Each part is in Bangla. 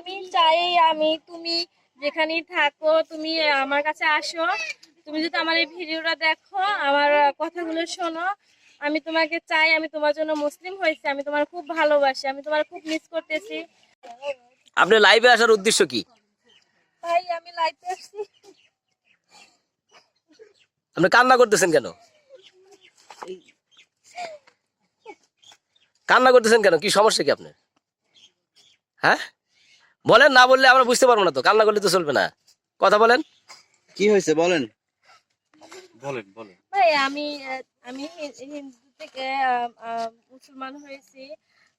আমি চাই আমি তুমি যেখানেই থাকো তুমি আমার কাছে আসো। তুমি যদি আমার এই ভিডিওটা দেখো আমার কথাগুলো শোনো। আমি তোমাকে চাই আমি তোমার জন্য মুসলিম হয়েছি আমি তোমার খুব ভালোবাসি আমি তোমার খুব মিস করতেছি। আপনি লাইভে আসার উদ্দেশ্য কি? ভাই আমি লাইভে আসছি আপনি কান্না করতেছেন কেন? কান্না করতেছেন কেন? কি সমস্যা কি আপনার? হ্যাঁ? বলেন না বললে আমরা বুঝতে পারব না তো কান্না করলে তো চলবে না। কথা বলেন। কি হয়েছে বলেন। বলেন বলেন। ভাই আমি আমি হিন্দু থেকে মুসলমান হয়েছি।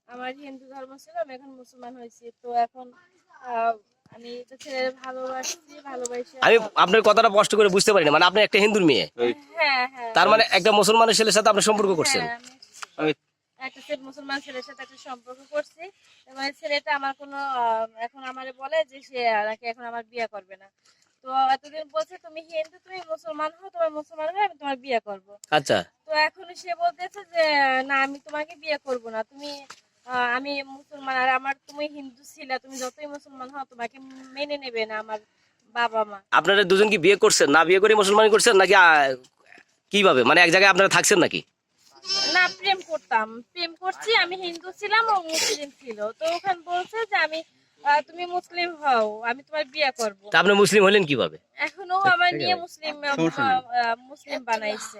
আমার হিন্দু ধর্ম ছিল আমি এখন মুসলমান হয়েছি। তো এখন আমি তো ছেলে ভালোবাসছি ভালোবাসি আমি আপনার কথাটা কষ্ট করে বুঝতে পারি না মানে আপনি একটা হিন্দুর মেয়ে। হ্যাঁ হ্যাঁ। তার মানে একটা মুসলমানের ছেলের সাথে আপনি সম্পর্ক করছেন। হ্যাঁ, আমি একটা ছেলে মুসলমান ছেলের সাথে একটা সম্পর্ক করছি। এবং ছেলেটা আমার কোনো এখন আমারে বলে যে সে নাকি এখন আমার বিয়ে করবে না। তো এতদিন বলছে তুমি হিন্দু তুমি মুসলমান হও তোমার মুসলমান আমি তোমার বিয়ে করব। আচ্ছা। তো এখন সে বলতেছে যে না আমি তোমাকে বিয়ে করব না। তুমি আমি মুসলমান আর আমার তুমি হিন্দু ছিলে তুমি যতই মুসলমান হও তোমাকে মেনে নেবে না আমার বাবা মা আপনারা দুজন কি বিয়ে করছেন? না বিয়ে করে মুসলমান করছেন? নাকি কীভাবে? মানে এক জায়গায় আপনারা থাকছেন নাকি? না প্রেম করতাম। প্রেম করছি আমি হিন্দু ছিলাম ও মুসলিম ছিল। তো ওখানে বলছে যে আমি তুমি মুসলিম হও আমি তোমার বিয়ে করব। তা আপনি মুসলিম হলেন কীভাবে? এখনও আমার নিয়ে মুসলিম। আহ, মুসলিম বানাইছে।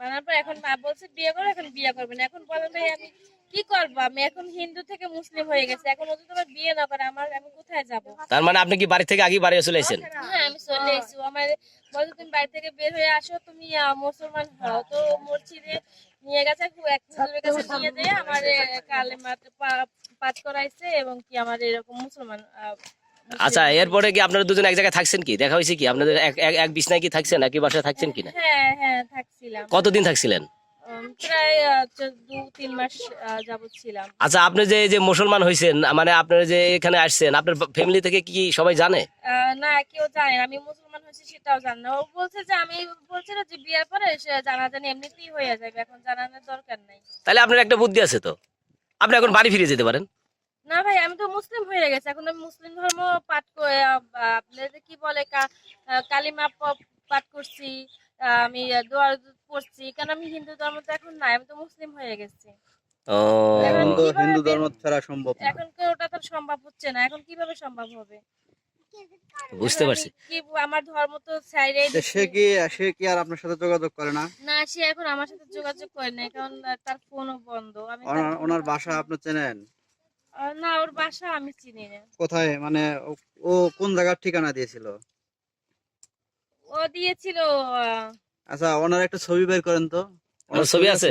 বানার পর এখন মা বলছে বিয়ে করো এখন বিয়ে করবে না। এখন বলেন ভাই আমি কি করব? আমি এখন হিন্দু থেকে মুসলিম হয়ে গেছে। এখন ও যদি তোমার বিয়ে না করে আমার আমি কোথায় যাব? তার মানে আপনি কি বাড়ি থেকে আগে বাড়ি চলে এসেছেন? হ্যাঁ আমি চলে এসেছি। আমার বলছে তুমি বাড়ি থেকে বের হয়ে আসো তুমি মুসলমান হও। তো মসজিদে নিয়ে গেছে এক হুজুরের কাছে নিয়ে যেয়ে আমার কালে পাঠ করাইছে এবং কি আমার এরকম মুসলমান আহ, আচ্ছা এরপরে কি আপনারা দুজন এক জায়গায় থাকছেন কি? দেখা হয়েছে কি? আপনাদের এক এক- এক বিছনায় কি থাকছেন একই বাসায় থাকছেন কিনা? হ্যাঁ হ্যাঁ থাকছিলাম। কতদিন থাকছিলেন? প্রায় দু তিন মাস যাবত ছিলাম। আচ্ছা আপনি যে যে মুসলমান হয়েছেন মানে আপনারা যে এখানে আসছেন আপনার ফ্যামিলি থেকে কি সবাই জানে? না কেউ জানে আমি মুসলমান হয়েছি সেটাও জানে না। ও বলছে যে আমি বলছিল যে বিয়ের পরে সে জানা জানি এমনিতেই হয়ে যাবে এখন জানানোর দরকার নাই। তাহলে আপনার একটা বুদ্ধি আছে তো? আপনি এখন বাড়ি ফিরে যেতে পারেন। না ভাই আমি তো মুসলিম হয়ে গেছি। এখন আমি মুসলিম ধর্ম পাঠ করে আপনাদের কি বলে কালিমা পাঠ করছি আমি দোয়া পড়ছি কারণ আমি হিন্দু ধর্ম তো এখন নাই আমি তো মুসলিম হয়ে গেছি। এখন তো হিন্দু ধর্ম ফেরা সম্ভব এখন কি ওটা তো সম্ভব হচ্ছে না। এখন কীভাবে সম্ভব হবে? বুঝতে পারছি। কি আমার ধর্ম তো সে কি সে কি আর আপনার সাথে যোগাযোগ করে না? না সে এখন আমার সাথে যোগাযোগ করে না কারণ তার ফোনও বন্ধ। আমি ওনার- বাসা আপনি চেনেন? না ওর বাসা আমি চিনি না। কোথায়? মানে ও- ও কোন জায়গার ঠিকানা দিয়েছিল? ও দিয়েছিল আচ্ছা ওনার একটা ছবি বের করেন তো। আপনার ছবি আছে?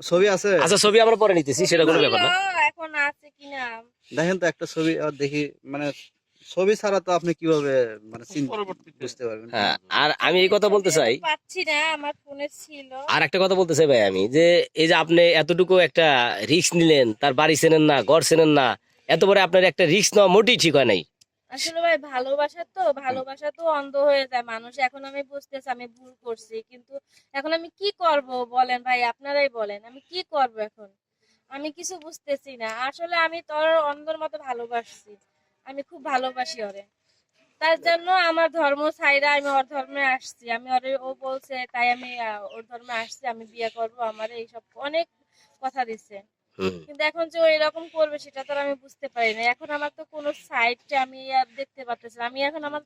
ছবি আছে? আচ্ছা ছবি আমরা পরে নিতেছি সেটা কোনো ব্যাপার না। এখন আছে কিনা দেখেন তো একটা ছবি দেখি মানে ছবি ছাড়া তো আপনি কীভাবে মানে বুঝতে পারবেন। হ্যাঁ আর আমি এই কথা বলতে চাই পাচ্ছি না আমার ফোনে ছিল। আর একটা কথা বলতে চাই ভাই আমি যে এই যে আপনি এতটুকু একটা রিস্ক নিলেন তার বাড়ি চেনেন না ঘর চেনেন না এত বড় আপনার একটা রিস্ক নেওয়া মোটেই ঠিক হয় নাই। আসলে ভাই ভালোবাসা তো ভালোবাসা তো অন্ধ হয়ে যায়। মানুষ, এখন আমি বুঝতেছি, আমি ভুল করছি। কিন্তু এখন আমি কি করব বলেন ভাই, আপনারাই বলেন, আমি কি করব এখন? আমি কিছু বুঝতেছি না। আসলে আমি তোর অন্ধর মতো ভালোবাসছি। আমি খুব ভালোবাসি ওরে। তার জন্য আমার ধর্ম ছাইরা আমি ওর ধর্মে আসছি। আমি ওরে, ও বলছে, তাই আমি ওর ধর্মে আসছি, আমি বিয়ে করব। আমার এইসব অনেক কথা দিচ্ছে। কিন্তু এখন যে এরকম করবে সেটা তো আর আমি বুঝতে পারি না। এখন আমার তো কোনো সাইড আমি আর দেখতে পারতেছি না। আমি এখন আমার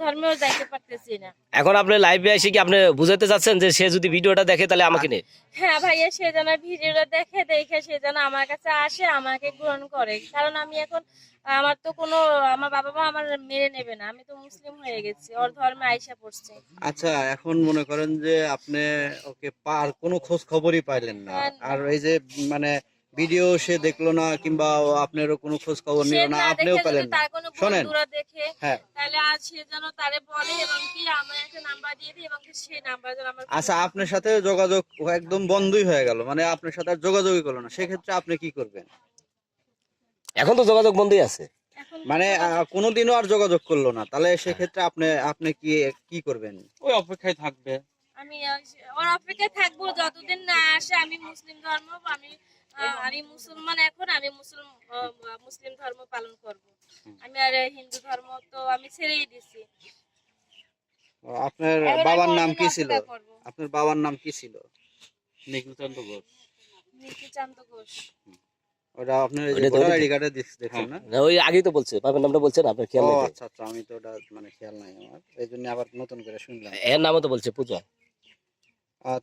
ধর্মেও যাইতে পারতেছি না। এখন আপনি লাইভে এসে কি আপনি বুঝাতে চাচ্ছেন যে সে যদি ভিডিওটা দেখে তাহলে আমাকে নে হ্যাঁ ভাইয়া সে যেন ভিডিওটা দেখে দেখে সে যেন আমার কাছে আসে আমাকে গ্রহণ করে। কারণ আমি এখন আমার তো কোনো আমার বাবা মা আমার মেনে নেবে না। আমি তো মুসলিম হয়ে গেছি ওর ধর্মে আইসা পড়ছে। আচ্ছা এখন মনে করেন যে আপনি ওকে পার কোনো খোঁজ খবরই পাইলেন না। হ্যাঁ, আর এই যে মানে ভিডিও সে দেখল না কিংবা ও আপনারও কোনো খোঁজ খবর নিল না আপনিও পেলেন না। শোনেন। হ্যাঁ। তাহলে আর সে যেন তারে বলে এবং কি আমার একটা নাম্বার দিয়ে দিই এবং কি সেই নাম্বার যেন আমার আচ্ছা আপনার সাথে যোগাযোগ একদম বন্ধই হয়ে গেল মানে আপনার সাথে আর যোগাযোগই করল না। সেক্ষেত্রে আপনি কি করবেন? এখন তো যোগাযোগ বন্ধই আছে। মানে আহ, কোনোদিনও আর যোগাযোগ করল না। তাহলে সেক্ষেত্রে আপনি আপনি কি কি করবেন? ওই অপেক্ষায় থাকবে। আমি ওর অপেক্ষায় থাকব যতদিন না আসে আমি মুসলিম ধর্ম আমি আমি মুসলমান এখন আমি মুসলিম ধর্ম পালন করব। আমি আর হিন্দু ধর্ম তো আমি ছেড়েই দিছি। আপনার বাবার নাম কি ছিল? আপনার বাবার নাম কি ছিল? নিখিলচন্দ্র ঘোষ। নীতিচান্ত ঘোষ। ওটা আপনার এই যে ওটা তো ভোটার আইডি কার্ডে দেখছেন না না, ওই আগেই তো বলছে বাবার নামটা বলছেন আপনার খেয়াল নেই আচ্ছা আচ্ছা আমি তো ওটা মানে খেয়াল নাই আমার। এই জন্য আবার নতুন করে শুনলাম। এর নামও তো বলছে পূজা।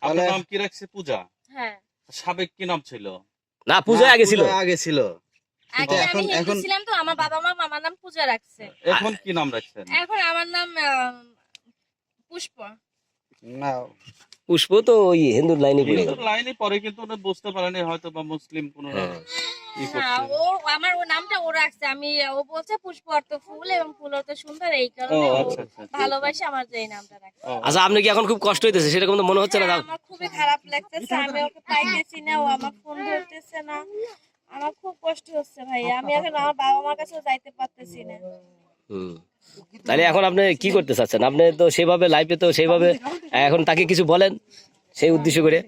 তাহলে নাম কি রাখছে পূজা? হ্যাঁ। সাবেক কি নাম ছিল? না পূজা আগে ছিল। আগে ছিল। আগে আমি এখন- হিন্দু ছিলাম তো আমার বাবা মা মামার নাম পূজা রাখছে। এখন কি নাম রাখছেন? এখন আমার নাম আহ, পুষ্প। না। পুষ্প তো ওই হিন্দুর লাইনে পড়ে। গেল লাইনে পরে কিন্তু বুঝতে পারেনি হয়তো বা মুসলিম কোন হ্যাঁ। ও আমার ও নামটা ও রাখছে। আমি ও বলছে পুষ্প অর্থ ফুল এবং ফুল অর্থ সুন্দর এই কারণে আচ্ছা আচ্ছা ভালোবাসে আমার যে নামটা রাখছে। আচ্ছা আপনি কি এখন খুব কষ্ট হইতেছে? সেরকম তো মনে হচ্ছে না? হ্যাঁ, আমার খুবই খারাপ লাগতেছে। আমি ওকে পাইতেছি না ও আমার ফোন ধরতেছে না। আমার খুব কষ্ট হচ্ছে ভাই আমি এখন আমার বাবা মার কাছেও যাইতে পারতেছি না। হুম। তাহলে এখন আপনি কি করতে চাচ্ছেন? আপনি তো সেভাবে লাইফে তো সেইভাবে এখন তাকে কিছু বলেন সেই উদ্দেশ্য করে।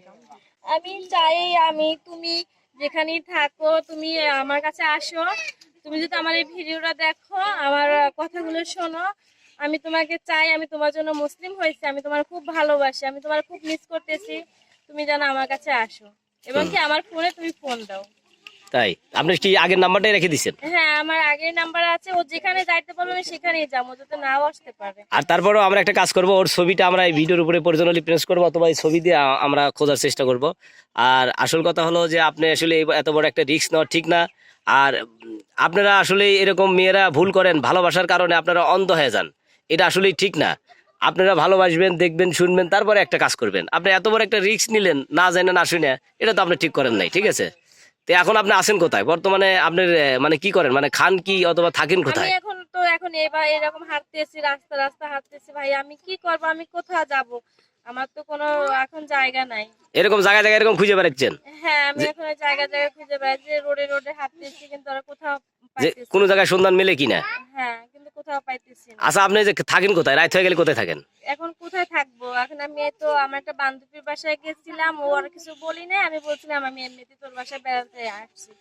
আমি চাই আমি তুমি যেখানেই থাকো তুমি আমার কাছে আসো। তুমি যদি আমার এই ভিডিওটা দেখো আমার কথাগুলো শোনো। আমি তোমাকে চাই আমি তোমার জন্য মুসলিম হয়েছি আমি তোমার খুব ভালোবাসি আমি তোমার খুব মিস করতেছি। তুমি যেন আমার কাছে আসো। এবং কি আমার ফোনে তুমি ফোন দাও। তাই? আপনি কি আগের নাম্বারটাই রেখে দিচ্ছেন হ্যাঁ আমার আগের নাম্বার আছে ও যেখানে যাইতে পারবে আমি সেখানেই যাব যাতে নাও আসতে পারে। আর তারপরেও আমরা একটা কাজ করব ওর ছবিটা আমরা এই ভিডিওর উপরে পরিচালনা প্রেস করব অথবা এই ছবি দিয়ে আমরা খোঁজার চেষ্টা করব। আর আসল কথা হলো যে আপনি আসলে এত বড় একটা রিস্ক নেওয়া ঠিক না। আর আপনারা আসলে এরকম মেয়েরা ভুল করেন ভালোবাসার কারণে আপনারা অন্ধ হয়ে যান। এটা আসলেই ঠিক না। আপনারা ভালোবাসবেন দেখবেন শুনবেন তারপরে একটা কাজ করবেন। আপনি এত বড় একটা রিস্ক নিলেন না জানে না শুনে এটা তো আপনি ঠিক করেন নাই ঠিক আছে? তো এখন আপনি আছেন কোথায়? বর্তমানে আপনার মানে কি করেন? মানে খান কি অথবা থাকেন কোথায়? এখন তো এখন এবার এরকম হাঁটতেছি রাস্তা রাস্তা হাঁটতেছি। ভাই আমি কি করব? আমি কোথায় যাব? আমার তো কোনো এখন জায়গা নাই। এরকম জায়গা জায়গা এরকম খুঁজে বেড়াচ্ছেন? হ্যাঁ আমি এখন জায়গা জায়গা জায়গায় খুঁজে বেড়াচ্ছি রোডে রোডে হাঁটতেছি কিন্তু আর কোথাও যে কোন জায়গায় সন্ধান মেলে কিনা হ্যাঁ কিন্তু কোথাও পাইতেছি না। আচ্ছা আপনি যে থাকেন কোথায়? রাত হয়ে গেলে কোথায় থাকেন? এখন কোথায় থাকব? এখন আমি তো আমার একটা বান্ধবীর বাসায় গেছিলাম ও আর কিছু বলি না আমি বলছিলাম আমি এমনিতে তোর বাসায় বেড়াতে আসছি।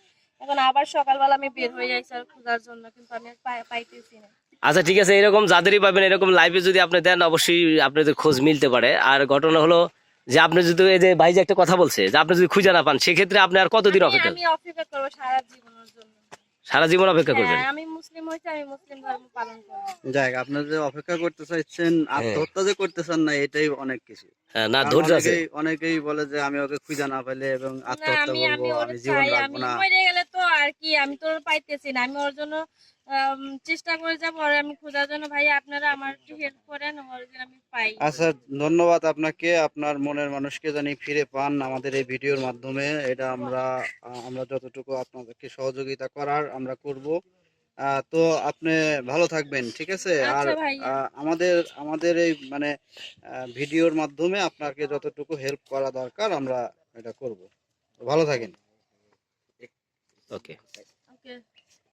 এখন আবার সকালবেলা আমি বের হয়ে যাইছি আর খোঁজার জন্য কিন্তু আমি পাইতেছি না। আচ্ছা ঠিক আছে এরকম যাদেরই পাবেন এরকম লাইভে যদি আপনি দেন অবশ্যই আপনাদের খোঁজ মিলতে পারে। আর ঘটনা হলো যে আপনি যদি এই যে ভাই যে একটা কথা বলছে যে আপনি যদি খুঁজে না পান সেক্ষেত্রে আপনি আর কতদিন অপেক্ষা আমি অপেক্ষা করব সারা জীবনের জন্য। সারা জীবন অপেক্ষা করবেন। হ্যাঁ আমি মুসলিম হইছি আমি মুসলিম ধর্ম পালন করব। যাক আপনি যে অপেক্ষা করতে চাইছেন আত্মহত্যা যে করতে চান না এটাই অনেক কিছু। হ্যাঁ, না ধৈর্য আছে। অনেকেই- বলে যে আমি ওকে খুঁজে না পেলে এবং আত্মহত্যা আমি আমি করব ওর আমি জীবন রাখব না। মরে গেলে তো আর কি আমি তো পাইতেছি না আমি ওর জন্য চেষ্টা করে যাব আর আমি খোঁজার জন্য। ভাই আপনারা আমার একটু হেল্প করেন ওর যেন আমি পাই। আচ্ছা ধন্যবাদ আপনাকে আপনার মনের মানুষকে জানি ফিরে পান আমাদের এই ভিডিওর মাধ্যমে। এটা আমরা আমরা যতটুকু আপনাদেরকে সহযোগিতা করার আমরা করব। তো আপনি ভালো থাকবেন ঠিক আছে? আর আচ্ছা আহ, আমাদের আমাদের এই মানে আহ, ভিডিওর মাধ্যমে আপনাকে যতটুকু হেল্প করা দরকার আমরা এটা করব। ভালো থাকেন। ওকে